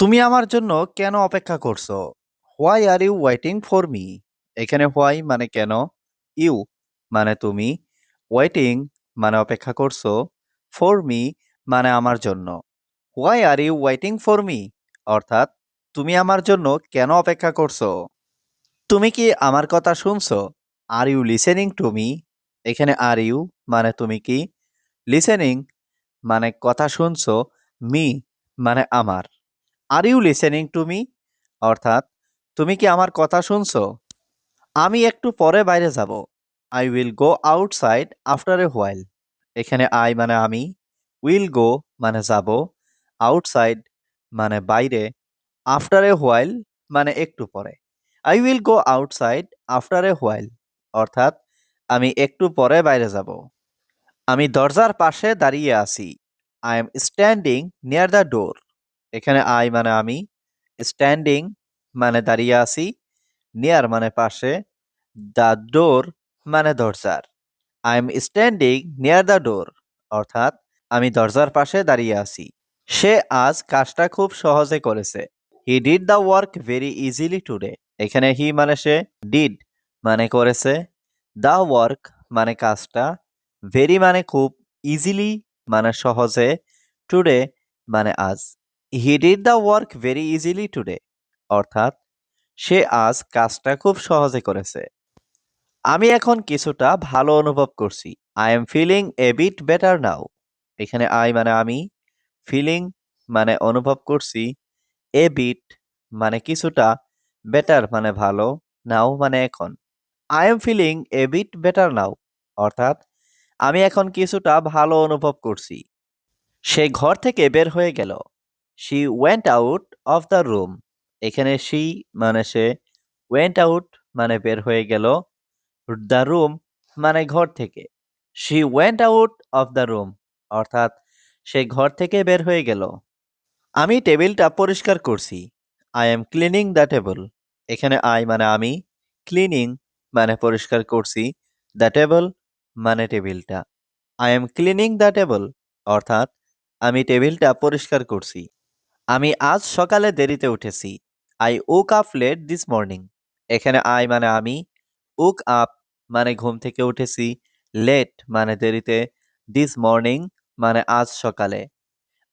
তুমি আমার জন্য কেন অপেক্ষা করছ? Why are you waiting for me? এখানে হোয়াই মানে কেন, ইউ মানে তুমি, ওয়েটিং মানে অপেক্ষা করছ, ফর মি মানে আমার জন্য। Why are you waiting for me? অর্থাৎ তুমি আমার জন্য কেন অপেক্ষা করছ? তুমি কি আমার কথা শুনছো? Are you listening to me? এখানে আর ইউ মানে তুমি কি, লিসেনিং মানে কথা শুনছো, মি মানে আমার। Are you listening to me? অর্থাৎ তুমি কি আমার কথা শুনছো? আমি একটু পরে বাইরে যাব। I will go outside after a while. এখানে আই মানে আমি, উইল গো মানে যাব, আউটসাইড মানে বাইরে, আফটার এ হোয়াইল মানে একটু পরে। I will go outside after a while অর্থাৎ আমি একটু পরে বাইরে যাব। আমি দরজার পাশে দাঁড়িয়ে আছি। I am standing near the door. এখানে আই মানে আমি, স্ট্যান্ডিং মানে দাঁড়িয়ে আছি, নিয়ার মানে পাশে, দ্য ডোর মানে দরজার। I am standing near the door অর্থাৎ আমি দরজার পাশে দাঁড়িয়ে আছি। সে আজ কাজটা খুব সহজে করেছে। He did the work very easily today. এখানে হি মানে সে, ডিড মানে করেছে, দ্য ওয়ার্ক মানে কাজটা, ভেরি মানে খুব, ইজিলি মানে সহজে, টুডে মানে আজ। He did the work very easily today অর্থাৎ সে আজ কাজটা খুব সহজে করেছে। আমি এখন কিছুটা ভালো অনুভব করছি। I am feeling a bit better now. এখানে আই মানে আমি, ফিলিং মানে অনুভব করছি, এ বিট মানে কিছুটা, বেটার মানে ভালো, নাও মানে এখন। I am feeling a bit better now অর্থাৎ আমি এখন কিছুটা ভালো অনুভব করছি। সে ঘর থেকে বের হয়ে গেল। She went out of the room. এখানে শি মানে সে, ওয়েন্ট আউট মানে বের হয়ে গেল, দ্য রুম মানে ঘর থেকে। She went out of the room অর্থাৎ সে ঘর থেকে বের হয়ে গেল। আমি টেবিলটা পরিষ্কার করছি। I am cleaning the table. এখানে আই মানে আমি, ক্লিনিং মানে পরিষ্কার করছি, দ্য টেবল মানে টেবিলটা। I am cleaning the table অর্থাৎ আমি টেবিলটা পরিষ্কার করছি। আমি আজ সকালে দেরিতে উঠেছি। I woke up late this morning. এখানে আই মানে আমি, ওক আপ মানে ঘুম থেকে উঠেছি, লেট মানে দেরিতে, দিস মর্নিং মানে আজ সকালে।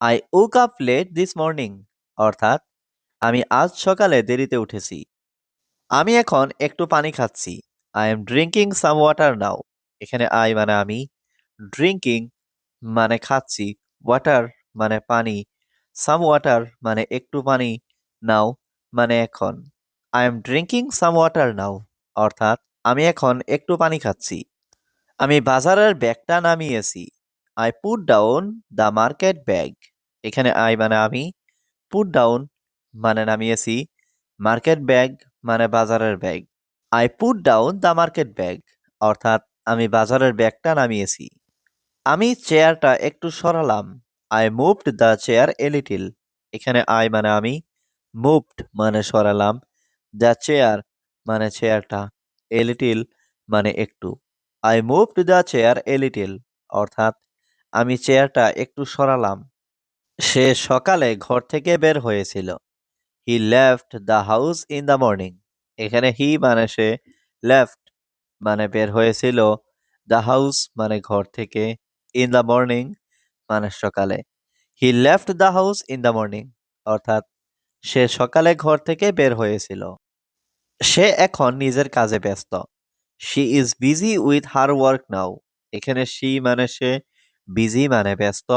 I woke up late this morning অর্থাৎ আমি আজ সকালে দেরিতে উঠেছি। আমি এখন একটু পানি খাচ্ছি। I am drinking some water now. এখানে আই মানে আমি, ড্রিঙ্কিং মানে খাচ্ছি, ওয়াটার মানে পানি, সাম ওয়াটার মানে একটু পানি, নাও মানে এখন। I am drinking some water now অর্থাৎ আমি এখন একটু পানি খাচ্ছি। আমি বাজারের ব্যাগটা নামিয়েছি। I put down the market bag. এখানে আই মানে আমি, পুট ডাউন মানে নামিয়েছি, মার্কেট ব্যাগ মানে বাজারের bag. I put down the market bag অর্থাৎ আমি বাজারের ব্যাগটা নামিয়েছি। আমি চেয়ারটা একটু সরালাম। I moved the chair a little. এখানে আই মানে আমি, মুভড মানে সরালাম, দ্য চেয়ার মানে চেয়ারটা, এ লিটিল মানে একটু। I moved the chair a little অর্থাৎ আমি চেয়ারটা একটু সরালাম। সে সকালে ঘর থেকে বের হয়েছিল। He left the house in the morning. এখানে হি মানে সে, লেফট মানে বের হয়েছিল, দ্য হাউস মানে ঘর থেকে, ইন দ্য মর্নিং মানে সকালে। He left the house in the morning অর্থাৎ সে সকালে ঘর থেকে বের হয়েছিল। সে এখন নিজের কাজে ব্যস্ত। She is busy with her work now. এখানে শি মানে সে, বিজি মানে ব্যস্ত,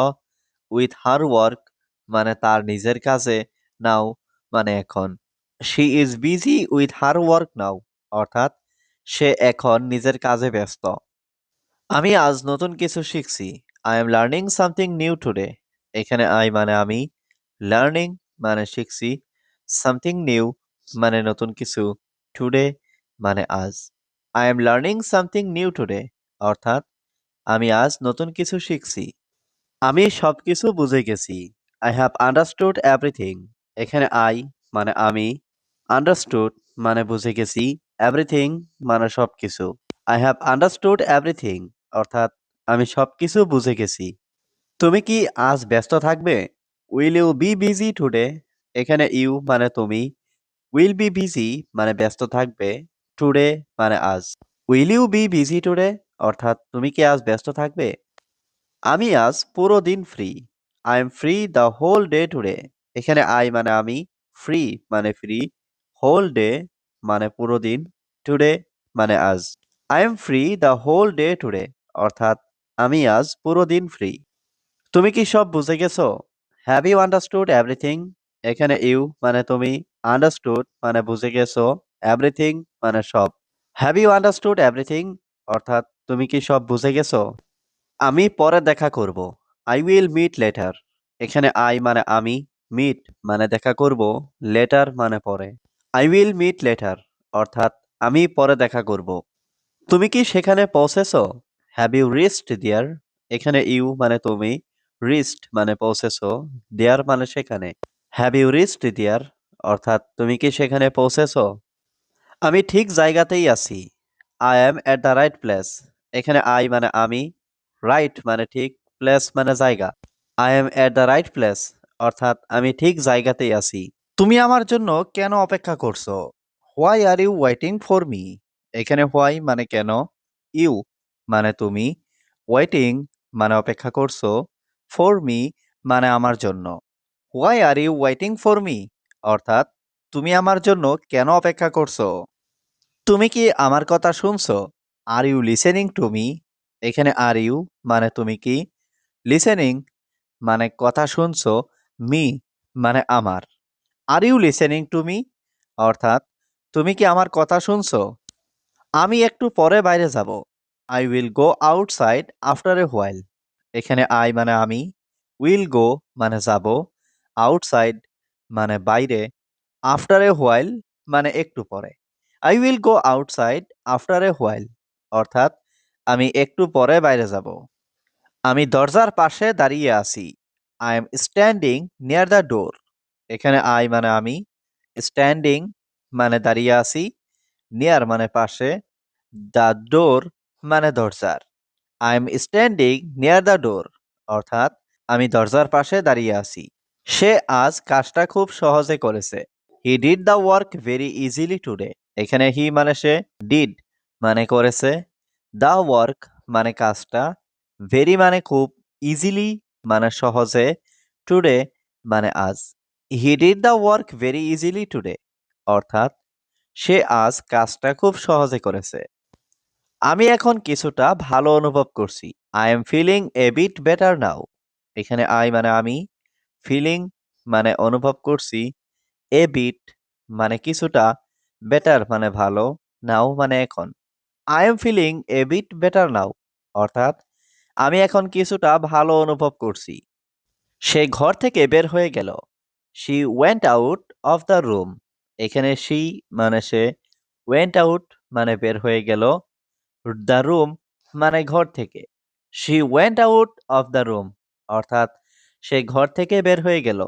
উইথ হার ওয়ার্ক মানে তার নিজের কাজে, নাও মানে এখন। She is busy with her work now অর্থাৎ সে এখন নিজের কাজে ব্যস্ত। আমি আজ নতুন কিছু শিখছি। I am learning something new today. এখানে আই মানে আমি, লার্নিং মানে শিখছি, সামথিং নিউ মানে নতুন কিছু, টুডে মানে আজ। I am learning something new today অর্থাৎ আমি আজ নতুন কিছু শিখছি। আমি সবকিছু বুঝে গেছি। I have understood everything. এখানে আই মানে আমি, আন্ডারস্টুড মানে বুঝে গেছি, এভরিথিং মানে সবকিছু। আই হ্যাভ আন্ডারস্টুড এভরিথিং অর্থাৎ আমি সবকিছু বুঝে গেছি। তুমি কি আজ ব্যস্ত থাকবে? Will you be busy today? এখানে ইউ মানে তুমি। উইল বি বিজি মানে ব্যস্ত থাকবে। টুডে মানে আজ। Will you be busy today অর্থাৎ তুমি কি আজ ব্যস্ত থাকবে? আমি আজ পুরো দিন free I am free the whole day today এখানে আই মানে আমি ফ্রি মানে ফ্রি হোল ডে মানে পুরো দিন। টুডে মানে আজ। I am free the whole day today অর্থাৎ আমি আজ পুরো দিন ফ্রি তুমি কি সব বুঝে গেছো? হ্যাভ ইউ আন্ডারস্টুড এভরিথিং এখানে ইউ মানে তুমি আন্ডারস্টুড মানে বুঝে গেছো এভরিথিং মানে সব। হ্যাভ ইউ আন্ডারস্টুড এভরিথিং অর্থাৎ তুমি কি সব বুঝে গেছো? আমি পরে দেখা করব। আই উইল মিট লেটার এখানে আই মানে আমি মিট মানে দেখা করব লেটার মানে পরে। আই উইল মিট লেটার অর্থাৎ আমি পরে দেখা করব। তুমি কি সেখানে পৌঁছেছো? হ্যাভ ইউ রিস্ট দেয়ার এখানে ইউ মানে তুমি রিস্ট মানে পৌঁছেছো দেয়ার মানে সেখানে। হ্যাভ ইউ রিস্ট দেয়ার অর্থাৎ তুমি কি সেখানে পৌঁছেছো আমি ঠিক জায়গাতেই আছি। I am at the right place এখানে আই মানে আমি রাইট মানে ঠিক প্লেস মানে জায়গা। I am at the right place অর্থাৎ আমি ঠিক জায়গাতেই আছি। তুমি আমার জন্য কেন অপেক্ষা করছ? Why are you waiting for me এখানে হোয়াই মানে কেন? ইউ মানে তুমি ওয়েটিং মানে অপেক্ষা করছ ফর মি মানে আমার জন্য। Why are you waiting for me অর্থাৎ, তুমি আমার জন্য কেন অপেক্ষা করছ? তুমি কি আমার কথা শুনছো? Are you listening to me এখানে আর ইউ মানে তুমি কি? লিসেনিং মানে কথা শুনছো মি মানে আমার। Are you listening to me অর্থাৎ, তুমি কি আমার কথা শুনছো? আমি একটু পরে বাইরে যাব। I will go outside after a while এখানে আই মানে আমি উইল গো মানে যাব আউটসাইড মানে বাইরে আফটার এ হোয়াইল মানে একটু পরে। I will go outside after a while অর্থাৎ আমি একটু পরে বাইরে যাব। আমি দরজার পাশে দাঁড়িয়ে আছি। I am standing near the door এখানে আই মানে আমি স্ট্যান্ডিং মানে দাঁড়িয়ে আছি নিয়ার মানে পাশে দ্য ডোর মানে দরজার। I am standing near the door অর্থাৎ আমি দরজার পাশে দাঁড়িয়ে আছি। সে আজ কাজটা খুব সহজে করেছে। He did the work very easily today এখানে হি মানে সে ডিড মানে করেছে। দ্য ওয়ার্ক মানে কাজটা ভেরি মানে খুব ইজিলি মানে সহজে টুডে মানে আজ। He did the work very easily today অর্থাৎ সে আজ কাজটা খুব সহজে করেছে। আমি এখন কিছুটা ভালো অনুভব করছি। I am feeling a bit better now এখানে আই মানে আমি ফিলিং মানে অনুভব করছি এ বিট মানে কিছুটা বেটার মানে ভালো নাও মানে এখন। I am feeling a bit better now অর্থাৎ আমি এখন কিছুটা ভালো অনুভব করছি। সে ঘর থেকে বের হয়ে গেল। She went out of the room এখানে শি মানে সে ওয়েন্ট আউট মানে বের হয়ে গেল। দ্য রুম মানে ঘর থেকে। She went out of the room অর্থাৎ সে ঘর থেকে বের হয়ে গেল।